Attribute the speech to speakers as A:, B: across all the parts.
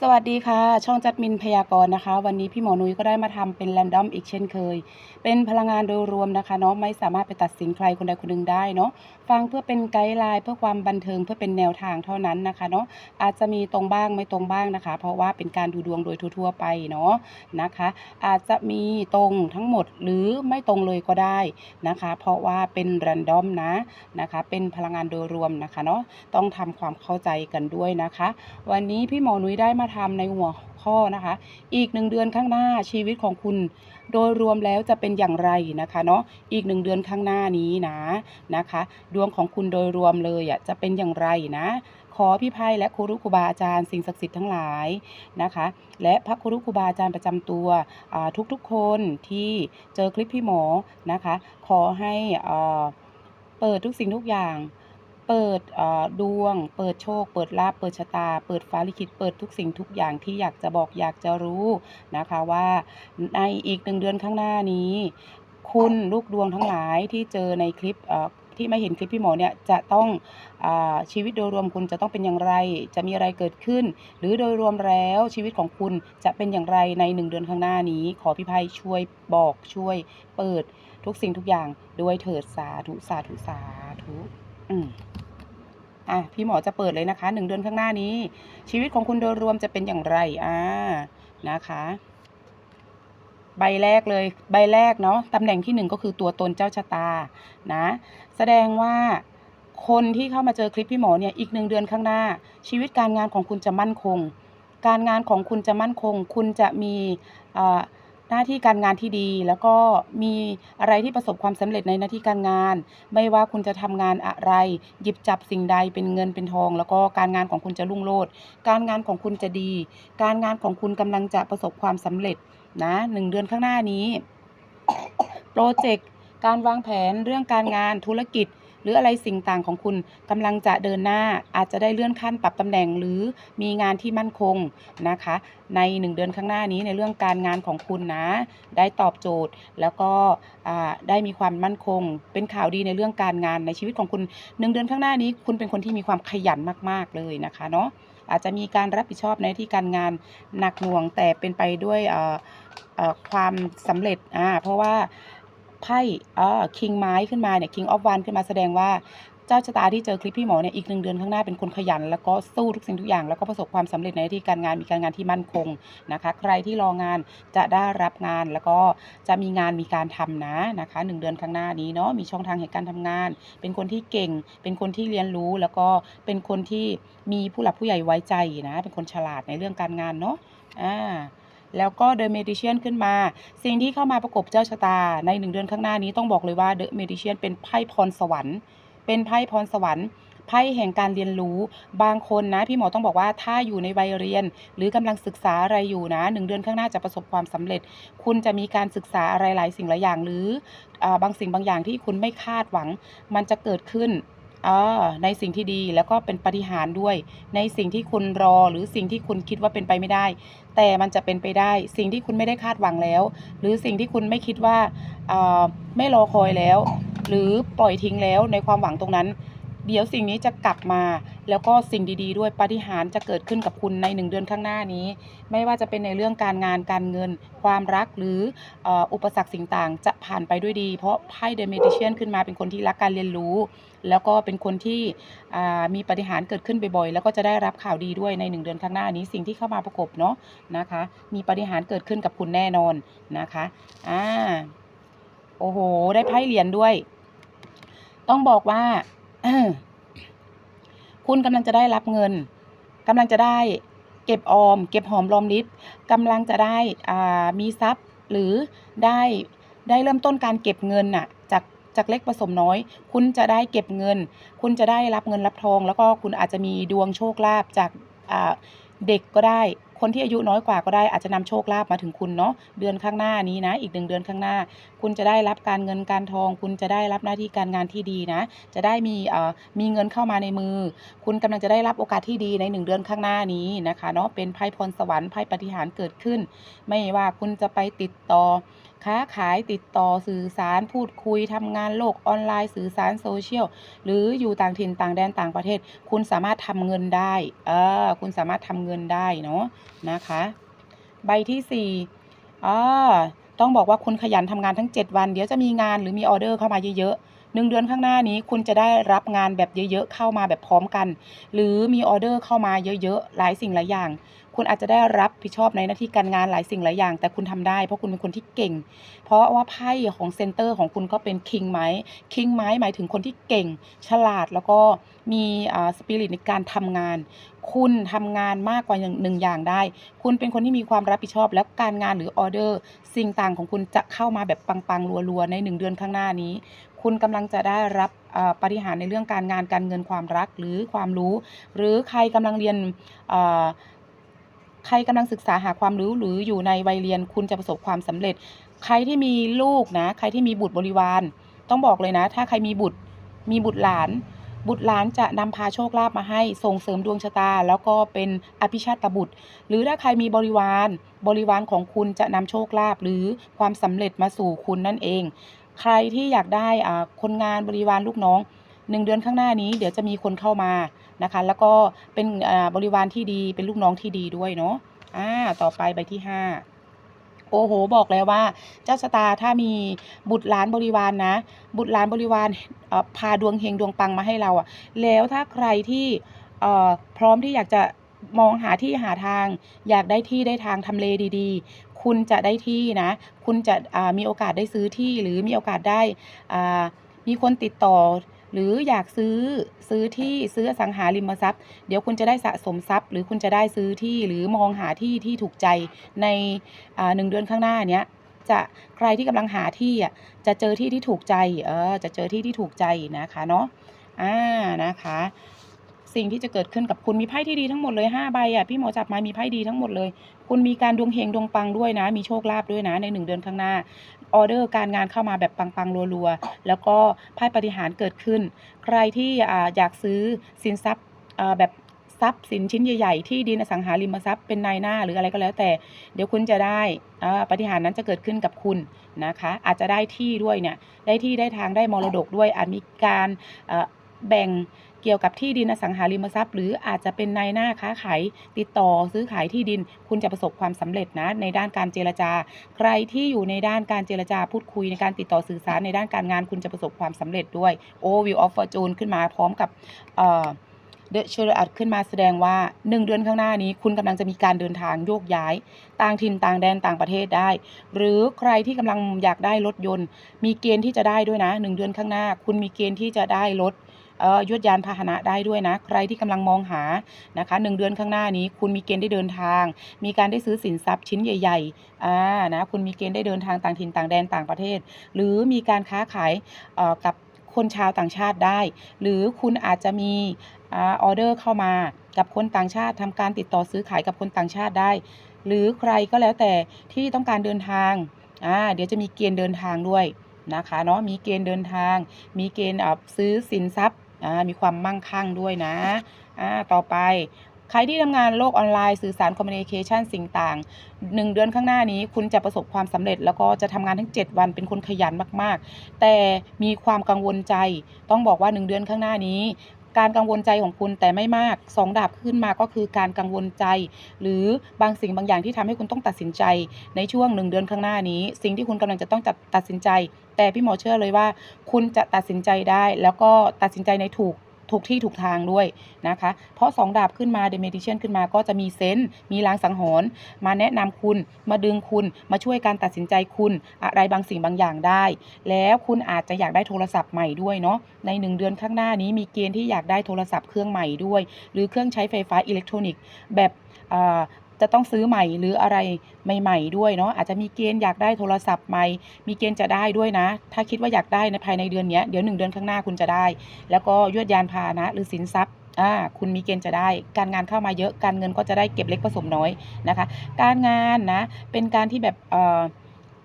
A: สวัสดีค่ะ ช่องจัดมินพยากรณ์นะคะ วันนี้พี่หมอนุ้ยก็ได้มาทำเป็นแรนดอมอีกเช่นเคย เป็นพลังงานโดยรวมนะคะเนาะไม่สามารถไปตัดสินใครคนใดคนหนึ่งได้เนาะฟังเพื่อเป็นไกด์ไลน์เพื่อความบันเทิงเพื่อเป็นแนวทางเท่านั้นนะคะเนาะอาจจะมีตรงบ้างไม่ตรงบ้างนะคะ เพราะว่าเป็นการดูดวงโดยทั่วๆไปเนาะนะคะ อาจจะมีตรงทั้งหมดหรือไม่ตรงเลยก็ได้นะคะ เพราะว่าเป็นแรนดอมนะนะคะ เป็นพลังงานโดยรวมนะคะเนาะต้องทำความเข้าใจกันด้วยนะคะ วันนี้พี่หมอนุ้ยได้มาทำในหัวข้อนะคะ อีกหนึ่งเดือนข้างหน้าชีวิตของคุณ โดยรวมแล้วจะเป็นอย่างไรนะคะเนาะอีกหนึ่งเดือนข้างหน้านี้นะนะคะ ดวงของคุณโดยรวมเลยอะจะเป็นอย่างไรนะขอพี่ไพ่และครูรุครูบาอาจารย์สิ่งศักดิ์สิทธิ์ทั้งหลายนะคะ และพระครูรุครูบาอาจารย์ประจำตัวอ่าทุกๆคนที่เจอคลิปพี่หมอนะคะ ขอให้เปิดทุกสิ่งทุกอย่าง เปิดดวง เปิดโชค เปิดลาภเปิดชะตา เปิดฟ้าลิขิต เปิดทุกสิ่งทุกอย่างที่อยากจะบอกอยากจะรู้นะคะว่าในอีกหนึ่งเดือนข้างหน้านี้ คุณลูกดวงทั้งหลายที่เจอในคลิปที่ไม่เห็นคลิปพี่หมอเนี่ยจะต้องอชีวิตโดยรวมคุณจะต้องเป็นอย่างไร จะมีอะไรเกิดขึ้น หรือโดยรวมแล้วชีวิตของคุณจะเป็นอย่างไรในหนึ่งเดือนข้างหน้านี้ ขอพี่ไพ่ช่วยบอกช่วยเปิดทุกสิ่งทุกอย่างด้วยเถิดสาธุสาธุสาธุอืม อะพี่หมอจะเปิดเลยนะคะหนึ่งเดือนข้างหน้านี้ ชีวิตของคุณโดยรวมจะเป็นอย่างไรอ่านะคะ ใบแรกเลยใบแรกเนาะตำแหน่งที่หนึ่งก็คือตัวตนเจ้าชะตานะแสดงว่าคนที่เข้ามาเจอคลิปพี่หมอเนี่ยอีกหนึ่งเดือนข้างหน้า ชีวิตการงานของคุณจะมั่นคง การงานของคุณจะมั่นคง คุณจะมีอ่า หน้าที่การงานที่ดี แล้วก็มีอะไรที่ประสบความสำเร็จในหน้าที่การงาน ไม่ว่าคุณจะทำงานอะไร หยิบจับสิ่งใดเป็นเงินเป็นทอง แล้วก็การงานของคุณจะรุ่งโรจน์การงานของคุณจะดี การงานของคุณกำลังจะประสบความสำเร็จนะหนึ่งเดือนข้างหน้านี้โปรเจกต์การวางแผนเรื่องการงานธุรกิจ รืออะไรสิ่งต่างของคุณกำลังจะเดินหน้าอาจจะได้เลื่อนขั้นปรับตำแหน่งหรือมีงานที่มั่นคงนะคะ ในหนึ่งเดือนข้างหน้านี้ในเรื่องการงานของคุณนะ ได้ตอบโจทย์แล้วก็ได้มีความมั่นคง เป็นข่าวดีในเรื่องการงานในชีวิตของคุณหนึ่งเดือนข้างหน้านี้ คุณเป็นคนที่มีความขยันมาก ๆเลยนะคะเนาะอาจจะมีการรับผิดชอบในที่การงานหนักหน่วงแต่เป็นไปด้วยความสำเร็จอ่าเพราะว่า ไพ่อ่อคิงไม้ขึ้นมาเนี่ยคิงออฟวันขึ้นมาแสดงว่าเจ้าชะตาที่เจอคลิปพี่หมอเนี่ยอีกหนึ่งเดือนข้างหน้าเป็นคนขยัน แล้วก็สู้ทุกสิ่งทุกอย่าง แล้วก็ประสบความสำเร็จในที่การงานมีการงานที่มั่นคงนะคะ ใครที่รองานจะได้รับงานแล้วก็จะมีงานมีการทำนะนะคะหนึ่งเดือนข้างหน้านี้เนาะมีช่องทางแห่งการทำงาน เป็นคนที่เก่ง เป็นคนที่เรียนรู้แล้วก็เป็นคนที่มีผู้หลักผู้ใหญ่ไว้ใจนะเป็นคนฉลาดในเรื่องการงานเนาะอ่า แล้วก็เดอะเมดิเชียนขึ้นมา สิ่งที่เข้ามาประกบเจ้าชะตาในหนึ่งเดือนข้างหน้านี้ต้องบอกเลยว่าเดอะเมดิเชียนเป็นไพ่พรสวรรค์ เป็นไพ่พรสวรรค์ไพ่แห่งการเรียนรู้บางคนนะ พี่หมอต้องบอกว่าถ้าอยู่ในวัยเรียน หรือกำลังศึกษาอะไรอยู่นะหนึ่งเดือนข้างหน้าจะประสบความสำเร็จ คุณจะมีการศึกษาอะไรหลายสิ่งหลายอย่างหรืออบางสิ่งบางอย่างที่คุณไม่คาดหวัง มันจะเกิดขึ้น ในสิ่งที่ดีแล้วก็เป็นปฏิหารด้วย ในสิ่งที่คุณรอหรือสิ่งที่คุณคิดว่าเป็นไปไม่ได้ แต่มันจะเป็นไปได้ สิ่งที่คุณไม่ได้คาดหวังแล้ว หรือสิ่งที่คุณไม่คิดว่าอ่าไม่รอคอยแล้ว หรือปล่อยทิ้งแล้วในความหวังตรงนั้น เดี๋ยวสิ่งนี้จะกลับมา แล้วก็สิ่งดีๆ ด้วยปาฏิหาริย์จะเกิดขึ้นกับคุณในหนึ่งเดือนข้างหน้านี้ ไม่ว่าจะเป็นในเรื่องการงานการเงิน ความรักหรืออ,อุปสรรคสิ่งต่างจะผ่านไปด้วยดี เพราะไพ่เดอะเมดิเชียนขึ้นมาเป็นคนที่รักการเรียนรู้ แล้วก็เป็นคนที่มีปาฏิหาริย์เกิดขึ้นบ่อยๆแล้วก็จะได้รับข่าวดีด้วยในหนึ่งเดือนข้างหน้านี้ สิ่งที่เข้ามาประกบเนาะนะคะ มีปาฏิหาริย์เกิดขึ้นกับคุณแน่นอนนะคะอ่าโอ้โห ได้ไพ่เหรียญด้วย ต้องบอกว่า คุณกำลังจะได้รับเงินกำลังจะได้เก็บออม เก็บหอมรอมริบกำลังจะได้อ่ามีทรัพย์หรือได้ได้เริ่มต้นการเก็บเงินน่ะจากจากเล็กผสมน้อย คุณจะได้เก็บเงิน คุณจะได้รับเงินรับทอง แล้วก็คุณอาจจะมีดวงโชคลาภจากอ่า เด็กก็ได้ คนที่อายุน้อยกว่าก็ได้อาจจะนำโชคลาภมาถึงคุณเนาะเดือนข้างหน้านี้นะ อีกหนึ่งเดือนข้างหน้า คุณจะได้รับการเงินการทอง คุณจะได้รับหน้าที่การงานที่ดีนะ จะได้มีเอ่อมีเงินเข้ามาในมือ คุณกำลังจะได้รับโอกาสที่ดีในหนึ่งเดือนข้างหน้านี้นะคะเนาะเป็นไพ่พรสวรรค์ไพ่ปฏิหารเกิดขึ้น ไม่ว่าคุณจะไปติดต่อ ค้าขายติดต่อสื่อสารพูดคุยทำงานโลกออนไลน์สื่อสารโซเชียล หรืออยู่ต่างถิ่นต่างแดนต่างประเทศ คุณสามารถทำเงินได้เออคุณสามารถทำเงินได้เนาะนะคะ ใบที่สี่อ่าต้องบอกว่าคุณขยันทำงานทั้ง 7 วัน เดี๋ยวจะมีงานหรือมีออเดอร์เข้ามาเยอะๆหนึ่งเดือนข้างหน้านี้คุณจะได้รับงานแบบเยอะๆเข้ามาแบบพร้อมกัน หรือมีออเดอร์เข้ามาเยอะๆหลายสิ่งหลายอย่าง คุณอาจจะได้รับผิดชอบในหน้าที่การงานหลายสิ่งหลายอย่าง แต่คุณทำได้เพราะคุณเป็นคนที่เก่ง เพราะว่าไพ่ของเซนเตอร์ของคุณก็เป็นคิงไม้คิงไม้หมายถึงคนที่เก่ง ฉลาดแล้วก็มีสปิริตในการทำงาน คุณทำงานมากกว่าอย่างหนึ่งอย่างได้ คุณเป็นคนที่มีความรับผิดชอบ และการงานหรือออเดอร์ สิ่งต่างของคุณจะเข้ามาแบบปังๆรัวๆในหนึ่งเดือนข้างหน้านี้ คุณกำลังจะได้รับปฏิหารในเรื่องการงานการเงินความรักหรือความรู้ หรือใครกำลังเรียน ใครกำลังศึกษาหาความรู้หรืออยู่ในวัยเรียนคุณจะประสบความสำเร็จ ใครที่มีลูกนะ ใครที่มีบุตรบริวาร ต้องบอกเลยนะ ถ้าใครมีบุตรมีบุตรหลาน บุตรหลานจะนำพาโชคลาภมาให้ส่งเสริมดวงชะตา แล้วก็เป็นอภิชาตบุตร หรือถ้าใครมีบริวาร บริวารของคุณจะนำโชคลาภหรือความสำเร็จมาสู่คุณนั่นเอง ใครที่อยากได้คนงานบริวารลูกน้อง หนึ่งเดือนข้างหน้านี้เดี๋ยวจะมีคนเข้ามานะคะ แล้วก็เป็นบริวารที่ดีเป็นลูกน้องที่ดีด้วยเนาะอ่าต่อไปใบที่ห้าโอ้โห บอกแล้วว่าเจ้าชะตาถ้ามีบุตรหลานบริวารนนะ บุตรหลานบริวารพาดวงเฮงดวงปังมาให้เราอะแล้วถ้าใครที่เอ่อพร้อมที่อยากจะมองหาที่หาทาง อยากได้ที่ได้ทางทำเลดีๆ คุณจะได้ที่นะ คุณจะมีโอกาสได้ซื้อที่หรือมีโอกาสได้มีคนติดต่อ หรืออยากซื้อซื้อที่ซื้ออสังหาริมทรัพย์ เดี๋ยวคุณจะได้สะสมทรัพย์ หรือคุณจะได้ซื้อที่หรือมองหาที่ที่ถูกใจในอ่าหนึ่งเดือนข้างหน้าเนี้ยจะใครที่กำลังหาที่อะจะเจอที่ที่ถูกใจเออจะเจอที่ที่ถูกใจนะคะเนาะอ่านะคะ สิ่งที่จะเกิดขึ้นกับคุณมีไพ่ที่ดีทั้งหมดเลย5ใบอะพี่หมอจับมามีไพ่ดีทั้งหมดเลย คุณมีการดวงเฮงดวงปังด้วยนะ มีโชคลาภด้วยนะในหนึ่งเดือนข้างหน้า ออเดอร์การงานเข้ามาแบบปังๆรัวๆ แล้วก็ไพ่ปฏิหารเกิดขึ้น ใครที่อยากซื้อสินทรัพย์แบบทรัพย์สินชิ้นใหญ่ๆ ที่ดินอสังหาริมทรัพย์เป็นนายหน้าหรืออะไรก็แล้วแต่ เดี๋ยวคุณจะได้ปฏิหารนั้นจะเกิดขึ้นกับคุณนะคะ อาจจะได้ที่ด้วยเนี่ยได้ที่ได้ทางได้มรดกด้วยอาจมีการแบ่ง กี่ยวกับที่ดินอสังหาริมทรัพย์ หรืออาจจะเป็นนายหน้าค้าขายติดต่อซื้อขายที่ดิน คุณจะประสบความสำเร็จนะในด้านการเจรจา ใครที่อยู่ในด้านการเจรจาพูดคุยในการติดต่อสื่อสารในด้านการงาน คุณจะประสบความสำเร็จด้วยโอวิวออฟฟอร์จูนขึ้นมาพร้อมกับเอ่อเดอะเชอร์อัดขึ้นมาแสดงว่า 1 เดือนข้างหน้านี้ คุณกำลังจะมีการเดินทางโยกย้าย ต่างถิ่นต่างแดนต่างประเทศได้ หรือใครที่กำลังอยากได้รถยนต์ มีเกณฑ์ที่จะได้ด้วยนะ 1 เดือนข้างหน้า คุณมีเกณฑ์ที่จะได้รถ ยวดยานพาหนะได้ด้วยนะ ใครที่กำลังมองหานะคะหนึ่งเดือนข้างหน้านี้ คุณมีเกณฑ์ได้เดินทาง มีการได้ซื้อสินทรัพย์ชิ้นใหญ่ๆอ่านะคุณมีเกณฑ์ได้เดินทางต่างถิ่นต่างแดนต่างประเทศ หรือมีการค้าขายกับคนชาวต่างชาติได้ หรือคุณอาจจะมีออเดอร์เข้ามากับคนต่างชาติทำการติดต่อซื้อขายกับคนต่างชาติได้ หรือใครก็แล้วแต่ที่ต้องการเดินทางอ่าเดี๋ยวจะมีเกณฑ์เดินทางด้วยนะคะเนาะมีเกณฑ์เดินทาง มีเกณฑ์ซื้อสินทรัพย์ อ่ามีความมั่งคั่งด้วยนะอ่าต่อไปใครที่ทำงานโลกออนไลน์สื่อสารคอมมิวนิเคชันสิ่งต่างหนึ่งเดือนข้างหน้านี้คุณจะประสบความสำเร็จ แล้วก็จะทำงานทั้ง 7 วันเป็นคนขยันมากๆ แต่มีความกังวลใจ ต้องบอกว่า 1 เดือนข้างหน้านี้ การกังวลใจของคุณแต่ไม่มากสองดาบขึ้นมาก็คือการกังวลใจ หรือบางสิ่งบางอย่างที่ทำให้คุณต้องตัดสินใจ ในช่วงหนึ่งเดือนข้างหน้านี้ สิ่งที่คุณกำลังจะต้องตัดสินใจ แต่พี่หมอเชื่อเลยว่า คุณจะตัดสินใจได้ แล้วก็ตัดสินใจในถูกถูกที่ถูกทางด้วยนะคะ เพราะสองดาบขึ้นมาเดเมดิเชนขึ้นมาก็จะมีเซนส์มีลางสังหรณ์มาแนะนำคุณมาดึงคุณมาช่วยการตัดสินใจคุณอะไรบางสิ่งบางอย่างได้ แล้วคุณอาจจะอยากได้โทรศัพท์ใหม่ด้วยเนาะในหนึ่งเดือนข้างหน้านี้มีเกณฑ์ที่อยากได้โทรศัพท์เครื่องใหม่ด้วย หรือเครื่องใช้ไฟฟ้าอิเล็กทรอนิกส์แบบอ่า จะต้องซื้อใหม่หรืออะไรใหม่ ๆ ด้วยเนาะอาจจะมีเกณฑ์อยากได้โทรศัพท์ใหม่ มีเกณฑ์จะได้ด้วยนะ ถ้าคิดว่าอยากได้ในภายในเดือนเนี้ยเดี๋ยวหนึ่งเดือนข้างหน้าคุณจะได้ แล้วก็ยวดยานพาหนะ หรือสินทรัพย์อ่าคุณมีเกณฑ์จะได้ การงานเข้ามาเยอะการเงินก็จะได้เก็บเล็กผสมน้อยนะคะ การงานนะเป็นการที่แบบเอ่อ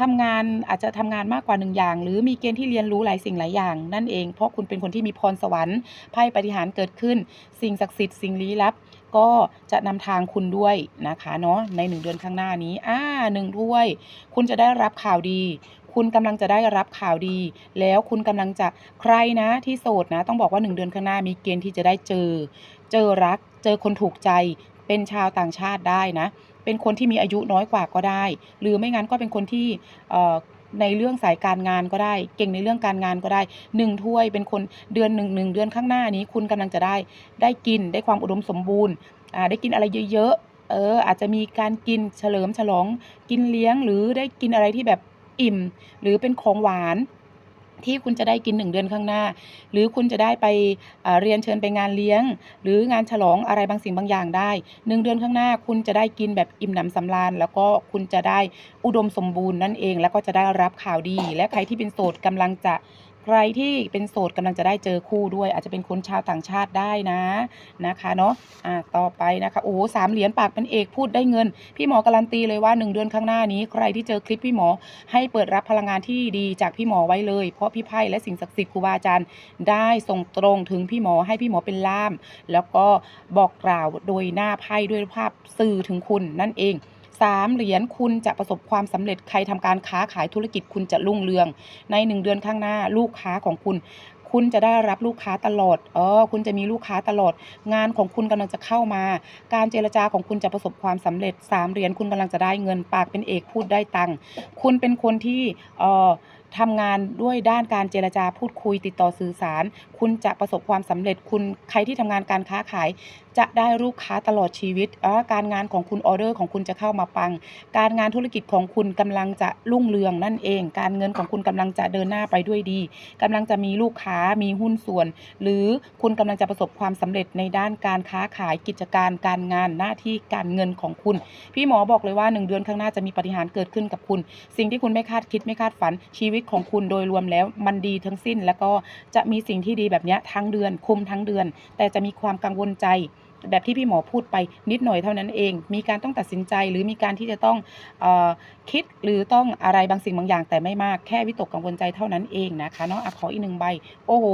A: ทำงานอาจจะทำงานมากกว่าหนึ่งอย่าง หรือมีเกณฑ์ที่เรียนรู้หลายสิ่งหลายอย่าง นั่นเองเพราะคุณเป็นคนที่มีพรสวรรค์ไพ่ปฏิหารเกิดขึ้น สิ่งศักดิ์สิทธิ์สิ่งลี้ลับ ก็จะนำทางคุณด้วยนะคะเนาะในหนึ่งเดือนข้างหน้านี้อ่าหนึ่งถ้วย คุณจะได้รับข่าวดี คุณกำลังจะได้รับข่าวดี แล้วคุณกำลังจะใครนะที่โสดนะ ต้องบอกว่าหนึ่งเดือนข้างหน้ามีเกณฑ์ที่จะได้เจอ เจอรัก เจอคนถูกใจ เป็นชาวต่างชาติได้นะ เป็นคนที่มีอายุน้อยกว่าก็ได้ หรือไม่งั้นก็เป็นคนที่ ในเรื่องสายการงานก็ได้ เก่งในเรื่องการงานก็ได้หนึ่งถ้วยเป็นคนเดือนหนึ่งหนึ่งเดือนข้างหน้านี้คุณกำลังจะได้ได้กินได้ความอุดมสมบูรณ์อ่าได้กินอะไรเยอะๆเอออาจจะมีการกินเฉลิมฉลองกินเลี้ยงหรือได้กินอะไรที่แบบอิ่ม หรือเป็นของหวาน ที่คุณจะได้กินหนึ่งเดือนข้างหน้า หรือคุณจะได้ไปเรียนเชิญไปงานเลี้ยง หรืองานฉลองอะไรบางสิ่งบางอย่างได้หนึ่งเดือนข้างหน้า คุณจะได้กินแบบอิ่มหนำสำราญ แล้วก็คุณจะได้อุดมสมบูรณ์นั่นเอง แล้วก็จะได้รับข่าวดี และใครที่เป็นโสดกำลังจะ ใครที่เป็นโสดกำลังจะได้เจอคู่ด้วย อาจจะเป็นคนชาวต่างชาติได้นะนะคะเนาะอ่าต่อไปนะคะโอ้สามเหรียญปากเป็นเอกพูดได้เงิน พี่หมอการันตีเลยว่าหนึ่งเดือนข้างหน้านี้ ใครที่เจอคลิปพี่หมอให้เปิดรับพลังงานที่ดีจากพี่หมอไว้เลย เพราะพี่ไพ่และสิ่งศักดิ์สิทธิ์ครูบาอาจารย์ได้ส่งตรงถึงพี่หมอให้พี่หมอเป็นล่าม แล้วก็บอกกล่าวโดยหน้าไพ่ด้วยภาพสื่อถึงคุณนั่นเอง สามเหรียญคุณจะประสบความสำเร็จใครทำการค้าขายธุรกิจคุณจะรุ่งเรือง ในหนึ่งเดือนข้างหน้าลูกค้าของคุณ คุณจะได้รับลูกค้าตลอด เออ คุณจะมีลูกค้าตลอด งานของคุณกำลังจะเข้ามา การเจรจาของคุณจะประสบความสำเร็จสามเหรียญคุณกำลังจะได้เงินปากเป็นเอกพูดได้ตังค์คุณเป็นคนที่เอ่อทำงานด้วยด้านการเจรจาพูดคุยติดต่อสื่อสาร คุณจะประสบความสำเร็จคุณใครที่ทำงานการค้าขาย จะได้ลูกค้าตลอดชีวิตเออการงานของคุณออเดอร์ของคุณจะเข้ามาปัง การงานธุรกิจของคุณกำลังจะรุ่งเรืองนั่นเอง การเงินของคุณกำลังจะเดินหน้าไปด้วยดีกำลังจะมีลูกค้ามีหุ้นส่วน หรือคุณกำลังจะประสบความสำเร็จในด้านการค้าขายกิจการการงานหน้าที่การเงินของคุณ พี่หมอบอกเลยว่าหนึ่งเดือนข้างหน้าจะมีปาฏิหารย์เกิดขึ้นกับคุณ สิ่งที่คุณไม่คาดคิดไม่คาดฝันชีวิตของคุณโดยรวมแล้วมันดีทั้งสิ้น แล้วก็จะมีสิ่งที่ดีแบบนี้ทั้งเดือนคุมทั้งเดือน แต่จะมีความกังวลใจ แบบที่พี่หมอพูดไปนิดหน่อยเท่านั้นเอง มีการต้องตัดสินใจหรือมีการที่จะต้องอคิดหรือต้องอะไรบางสิ่งบางอย่าง แต่ไม่มากแค่วิตกกังวลใจเท่านั้นเองนะคะเนาะอะขออีกหนึ่งใบ โอ้โห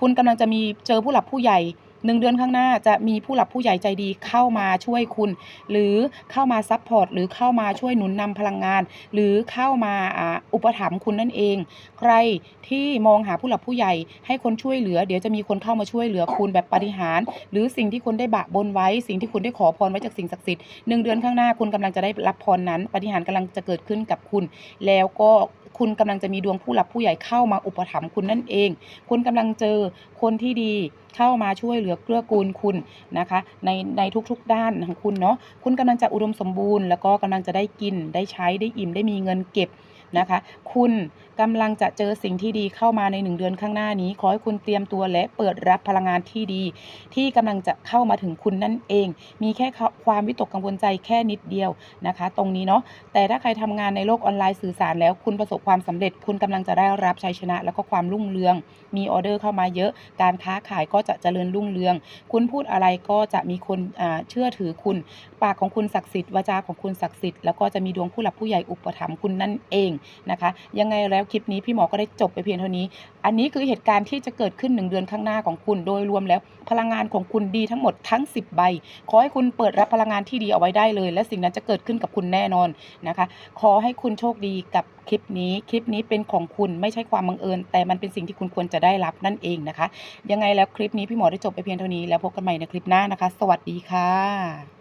A: คุณกำลังจะมีเจอผู้หลักผู้ใหญ่ หนึ่งเดือนข้างหน้าจะมีผู้หลักผู้ใหญ่ใจดีเข้ามาช่วยคุณ หรือเข้ามาซัพพอร์ตหรือเข้ามาช่วยหนุนนำพลังงาน หรือเข้ามาอุปถัมภ์คุณนั่นเอง ใครที่มองหาผู้หลักผู้ใหญ่ให้คนช่วยเหลือ เดี๋ยวจะมีคนเข้ามาช่วยเหลือคุณแบบปฏิหาร หรือสิ่งที่คุณได้บะบนไว้ สิ่งที่คุณได้ขอพรไว้จากสิ่งศักดิ์สิทธิ์หนึ่งเดือนข้างหน้าคุณกำลังจะได้รับพรนั้น ปฏิหารย์กำลังจะเกิดขึ้นกับคุณ แล้วก็ คุณกำลังจะมีดวงผู้หลักผู้ใหญ่เข้ามาอุปถัมภ์คุณนั่นเอง คุณกำลังเจอคนที่ดีเข้ามาช่วยเหลือเกื้อกูลคุณนะคะ ในในทุกๆด้านของคุณเนาะคุณกำลังจะอุดมสมบูรณ์ แล้วก็กำลังจะได้กินได้ใช้ได้อิ่มได้มีเงินเก็บนะคะ คุณ กำลังจะเจอสิ่งที่ดีเข้ามาในหนึ่งเดือนข้างหน้านี้ ขอให้คุณเตรียมตัวและเปิดรับพลังงานที่ดี ที่กำลังจะเข้ามาถึงคุณนั่นเอง มีแค่ความวิตกกังวลใจแค่นิดเดียวนะคะ ตรงนี้เนาะแต่ถ้าใครทำงานในโลกออนไลน์สื่อสารแล้วคุณประสบความสำเร็จ คุณกำลังจะได้รับชัยชนะ แล้วก็ความรุ่งเรือง มีออเดอร์เข้ามาเยอะ การค้าขายก็จะเจริญรุ่งเรือง คุณพูดอะไรก็จะมีคนเชื่อถือคุณ ปากของคุณศักดิ์สิทธิ์วาจาของคุณศักดิ์สิทธิ์แล้วก็จะมีดวงผู้หลักผู้ใหญ่อุปถัมภ์คุณนั่นเองนะคะ ยังไงแล้วคลิปนี้พี่หมอก็ได้จบไปเพียงเท่านี้ อันนี้คือเหตุการณ์ที่จะเกิดขึ้นหนึ่งเดือนข้างหน้าของคุณ โดยรวมแล้วพลังงานของคุณดีทั้งหมดทั้ง 10 ใบ ขอให้คุณเปิดรับพลังงานที่ดีเอาไว้ได้เลย และสิ่งนั้นจะเกิดขึ้นกับคุณแน่นอนนะคะ ขอให้คุณโชคดีกับคลิปนี้ คลิปนี้เป็นของคุณไม่ใช่ความบังเอิญ แต่มันเป็นสิ่งที่คุณควรจะได้รับนั่นเองนะคะ ยังไงแล้วคลิปนี้พี่หมอได้จบไปเพียงเท่านี้แล้วพบกันใหม่ในคลิปหน้านะคะ สวัสดีค่ะ